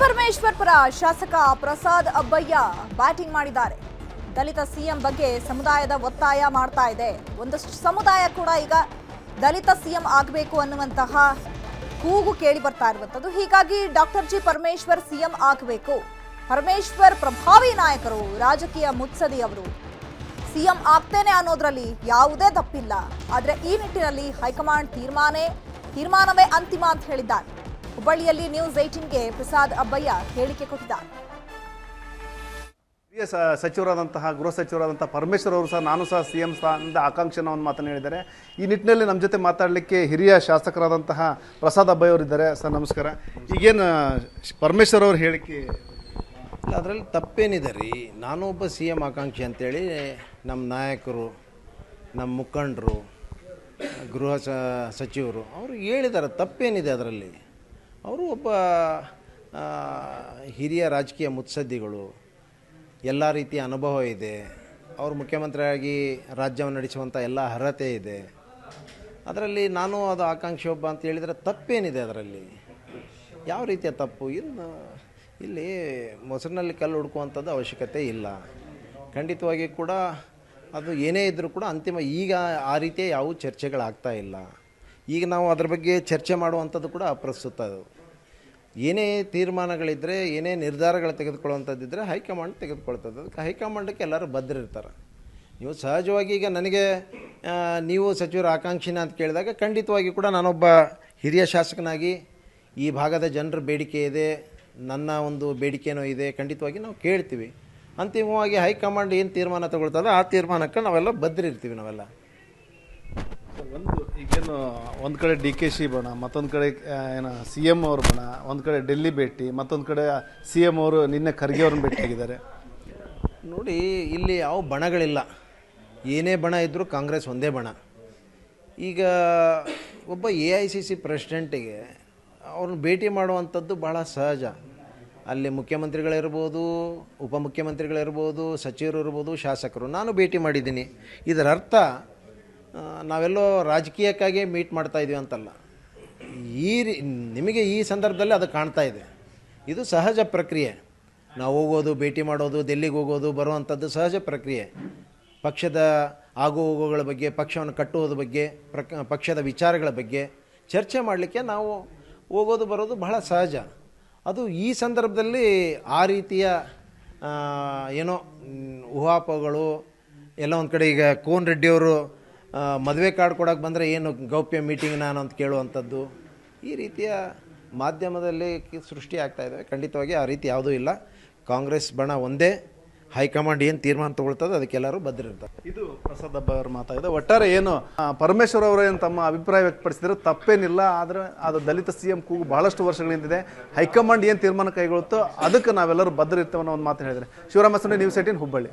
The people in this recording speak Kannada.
ಪರಮೇಶ್ವರ್ ಪರ ಶಾಸಕ ಪ್ರಸಾದ್ ಅಬ್ಬಯ್ಯ ಬ್ಯಾಟಿಂಗ್ ಮಾಡಿದ್ದಾರೆ. ದಲಿತ ಸಿಎಂ ಬಗ್ಗೆ ಸಮುದಾಯದ ಒತ್ತಾಯ ಮಾಡ್ತಾ ಇದೆ. ಒಂದಷ್ಟು ಸಮುದಾಯ ಕೂಡ ಈಗ ದಲಿತ ಸಿಎಂ ಆಗಬೇಕು ಅನ್ನುವಂತಹ ಕೂಗು ಕೇಳಿ ಬರ್ತಾ ಇರುವಂಥದ್ದು. ಹೀಗಾಗಿ ಡಾಕ್ಟರ್ ಜಿ ಪರಮೇಶ್ವರ್ ಸಿಎಂ ಆಗಬೇಕು. ಪರಮೇಶ್ವರ್ ಪ್ರಭಾವಿ ನಾಯಕರು, ರಾಜಕೀಯ ಮುತ್ಸದಿ ಅವರು. ಸಿಎಂ ಆಗ್ತೇನೆ ಅನ್ನೋದ್ರಲ್ಲಿ ಯಾವುದೇ ತಪ್ಪಿಲ್ಲ. ಆದರೆ ಈ ನಿಟ್ಟಿನಲ್ಲಿ ಹೈಕಮಾಂಡ್ ತೀರ್ಮಾನೇ, ತೀರ್ಮಾನವೇ ಅಂತಿಮ ಅಂತ ಹೇಳಿದ್ದಾರೆ. ಹುಬ್ಬಳ್ಳಿಯಲ್ಲಿ ನ್ಯೂಸ್ ಏಟೀನ್ಗೆ ಪ್ರಸಾದ್ ಅಬ್ಬಯ್ಯ ಹೇಳಿಕೆ ಕೊಟ್ಟಿದ್ದಾರೆ. ಹಿರಿಯ ಸ- ಸಚಿವರಾದಂತಹ ಗೃಹ ಸಚಿವರಾದಂತಹ ಪರಮೇಶ್ವರ್ ಅವರು ಸಹ ನಾನು ಸಹ ಸಿ ಎಂ ಸ್ಥಾನದ ಆಕಾಂಕ್ಷೆನ ಒಂದು ಮಾತನ್ನು ಹೇಳಿದ್ದಾರೆ ಈ ನಿಟ್ಟಿನಲ್ಲಿ ನಮ್ಮ ಜೊತೆ ಮಾತಾಡಲಿಕ್ಕೆ ಹಿರಿಯ ಶಾಸಕರಾದಂತಹ ಪ್ರಸಾದ್ ಅಬ್ಬಾಯ್ ಅವರಿದ್ದಾರೆ ಸರ್ ನಮಸ್ಕಾರ. ಈಗೇನು ಪರಮೇಶ್ವರ್ ಅವರು ಹೇಳಿಕೆ? ಇಲ್ಲ ಅದರಲ್ಲಿ ತಪ್ಪೇನಿದೆ ರೀ. ನಾನು ಒಬ್ಬ ಸಿ ಎಂ ಆಕಾಂಕ್ಷಿ ಅಂತೇಳಿ ನಮ್ಮ ನಾಯಕರು ನಮ್ಮ ಮುಖಂಡರು ಗೃಹ ಸ ಸಚಿವರು ಅವರು ಹೇಳಿದ್ದಾರೆ ತಪ್ಪೇನಿದೆ ಅದರಲ್ಲಿ. ಅವರು ಒಬ್ಬ ಹಿರಿಯ ರಾಜಕೀಯ ಮುತ್ಸದ್ದಿಗಳು. ಎಲ್ಲ ರೀತಿಯ ಅನುಭವ ಇದೆ. ಅವರು ಮುಖ್ಯಮಂತ್ರಿಯಾಗಿ ರಾಜ್ಯವನ್ನು ನಡೆಸುವಂಥ ಎಲ್ಲ ಅರ್ಹತೆ ಇದೆ. ಅದರಲ್ಲಿ ನಾನು ಅದು ಆಕಾಂಕ್ಷಿ ಒಬ್ಬ ಅಂತ ಹೇಳಿದರೆ ತಪ್ಪೇನಿದೆ ಅದರಲ್ಲಿ. ಯಾವ ರೀತಿಯ ತಪ್ಪು? ಇನ್ನು ಇಲ್ಲಿ ಮೊಸರಿನಲ್ಲಿ ಕಲ್ಲು ಹುಡುಕುವಂಥದ್ದು ಅವಶ್ಯಕತೆ ಇಲ್ಲ. ಖಂಡಿತವಾಗಿ ಕೂಡ ಅದು ಏನೇ ಇದ್ದರೂ ಕೂಡ ಅಂತಿಮ ಈಗ ಆ ರೀತಿಯ ಯಾವ ಚರ್ಚೆಗಳಾಗ್ತಾ ಇಲ್ಲ. ಈಗ ನಾವು ಅದ್ರ ಬಗ್ಗೆ ಚರ್ಚೆ ಮಾಡುವಂಥದ್ದು ಕೂಡ ಅಪ್ರಸ್ತುತ ಅದು. ಏನೇ ತೀರ್ಮಾನಗಳಿದ್ದರೆ ಏನೇ ನಿರ್ಧಾರಗಳು ತೆಗೆದುಕೊಳ್ಳುವಂಥದ್ದಿದ್ದರೆ ಹೈಕಮಾಂಡ್ ತೆಗೆದುಕೊಳ್ತದೆ. ಅದಕ್ಕೆ ಹೈಕಮಾಂಡಕ್ಕೆ ಎಲ್ಲರೂ ಬದ್ಧರಿರ್ತಾರೆ ನೀವು ಸಹಜವಾಗಿ ಈಗ ನನಗೆ ನೀವು ಸಚಿವರ ಆಕಾಂಕ್ಷಿನ ಅಂತ ಕೇಳಿದಾಗ ಖಂಡಿತವಾಗಿ ಕೂಡ ನಾನೊಬ್ಬ ಹಿರಿಯ ಶಾಸಕನಾಗಿ ಈ ಭಾಗದ ಜನರ ಬೇಡಿಕೆ ಇದೆ, ನನ್ನ ಒಂದು ಬೇಡಿಕೆನೂ ಇದೆ, ಖಂಡಿತವಾಗಿ ನಾವು ಕೇಳ್ತೀವಿ. ಅಂತಿಮವಾಗಿ ಹೈಕಮಾಂಡ್ ಏನು ತೀರ್ಮಾನ ತಗೊಳ್ತಾರೋ ಆ ತೀರ್ಮಾನಕ್ಕೆ ನಾವೆಲ್ಲ ಬದ್ಧರಿರ್ತೀವಿ ನಾವೆಲ್ಲ. ಒಂದು ಈಗೇನು ಒಂದು ಕಡೆ ಡಿ ಕೆ ಶಿ ಬಣ, ಮತ್ತೊಂದು ಕಡೆ ಏನು ಸಿ ಎಂ ಅವ್ರು ಬಣ, ಒಂದು ಕಡೆ ಡೆಲ್ಲಿ ಭೇಟಿ, ಮತ್ತೊಂದು ಕಡೆ ಸಿ ಎಂ ಅವರು ನಿನ್ನೆ ಖರ್ಗೆ ಅವ್ರನ್ನ ಭೇಟಿಯಾಗಿದ್ದಾರೆ ನೋಡಿ, ಇಲ್ಲಿ ಯಾವ ಬಣಗಳಿಲ್ಲ. ಏನೇ ಬಣ ಇದ್ದರೂ ಕಾಂಗ್ರೆಸ್ ಒಂದೇ ಬಣ. ಈಗ ಒಬ್ಬ ಎ ಐ ಸಿ ಸಿ ಪ್ರೆಸಿಡೆಂಟಿಗೆ ಅವ್ರನ್ನ ಭೇಟಿ ಮಾಡುವಂಥದ್ದು ಬಹಳ ಸಹಜ. ಅಲ್ಲಿ ಮುಖ್ಯಮಂತ್ರಿಗಳಿರ್ಬೋದು, ಉಪಮುಖ್ಯಮಂತ್ರಿಗಳಿರ್ಬೋದು ಸಚಿವರು ಇರ್ಬೋದು ಶಾಸಕರು. ನಾನು ಭೇಟಿ ಮಾಡಿದ್ದೀನಿ. ಇದರ ಅರ್ಥ ನಾವೆಲ್ಲೋ ರಾಜಕೀಯಕ್ಕಾಗಿ ಮೀಟ್ ಮಾಡ್ತಾ ಇದೀವಿ ಅಂತಲ್ಲ. ಈ ನಿಮಗೆ ಈ ಸಂದರ್ಭದಲ್ಲಿ ಅದು ಕಾಣ್ತಾ ಇದೆ. ಇದು ಸಹಜ ಪ್ರಕ್ರಿಯೆ. ನಾವು ಹೋಗೋದು, ಭೇಟಿ ಮಾಡೋದು ಡೆಲ್ಲಿಗೆ ಹೋಗೋದು, ಬರುವಂಥದ್ದು ಸಹಜ ಪ್ರಕ್ರಿಯೆ. ಪಕ್ಷದ ಆಗು ಹೋಗುಗಳ ಬಗ್ಗೆ, ಪಕ್ಷವನ್ನು ಕಟ್ಟುವುದ ಬಗ್ಗೆ, ಪ್ರಕ್, ಪಕ್ಷದ ವಿಚಾರಗಳ ಬಗ್ಗೆ ಚರ್ಚೆ ಮಾಡಲಿಕ್ಕೆ ನಾವು ಹೋಗೋದು, ಬರೋದು ಬಹಳ ಸಹಜ. ಅದು ಈ ಸಂದರ್ಭದಲ್ಲಿ ಆ ರೀತಿಯ ಏನೋ ಊಹಾಪಗಳು ಎಲ್ಲ ಒಂದು ಕಡೆ ಈಗ ಕೋನ್ ರೆಡ್ಡಿಯವರು ಮದುವೆ ಕಾರ್ಡ್ ಕೊಡೋಕೆ ಬಂದರೆ ಏನು ಗೌಪ್ಯ ಮೀಟಿಂಗ್ ನಾನು ಅಂತ ಕೇಳುವಂಥದ್ದು? ಈ ರೀತಿಯ ಮಾಧ್ಯಮದಲ್ಲಿ ಸೃಷ್ಟಿ ಆಗ್ತಾ ಇದೆ. ಖಂಡಿತವಾಗಿ ಆ ರೀತಿ ಯಾವುದೂ ಇಲ್ಲ. ಕಾಂಗ್ರೆಸ್ ಬಣ ಒಂದೇ. ಹೈಕಮಾಂಡ್ ಏನು ತೀರ್ಮಾನ ತಗೊಳ್ತದೆ ಅದಕ್ಕೆಲ್ಲರೂ ಬದ್ರಿರ್ತಾರೆ ಇದು ಪ್ರಸಾದ್ ಹಬ್ಬ ಅವರು ಮಾತಾಗಿದೆ. ಒಟ್ಟಾರೆ ಏನು ಪರಮೇಶ್ವರ್ ಅವರೇನು ತಮ್ಮ ಅಭಿಪ್ರಾಯ ವ್ಯಕ್ತಪಡಿಸಿದ್ರು? ತಪ್ಪೇನಿಲ್ಲ. ಆದರೆ ಅದು ದಲಿತ ಸಿ ಎಂ ಕೂಗು ಬಹಳಷ್ಟು ವರ್ಷಗಳಿಂದಿದೆ. ಹೈಕಮಾಂಡ್ ಏನು ತೀರ್ಮಾನ ಕೈಗೊಳ್ಳುತ್ತೋ ಅದಕ್ಕೆ ನಾವೆಲ್ಲರೂ ಬದ್ಧರಿರ್ತೇವೆ ಅನ್ನೋ ಒಂದು ಮಾತು ಹೇಳಿದರೆ ಶಿವರಾಮ ಸೊನ್ನೆ ನ್ಯೂಸ್ ಹುಬ್ಬಳ್ಳಿ.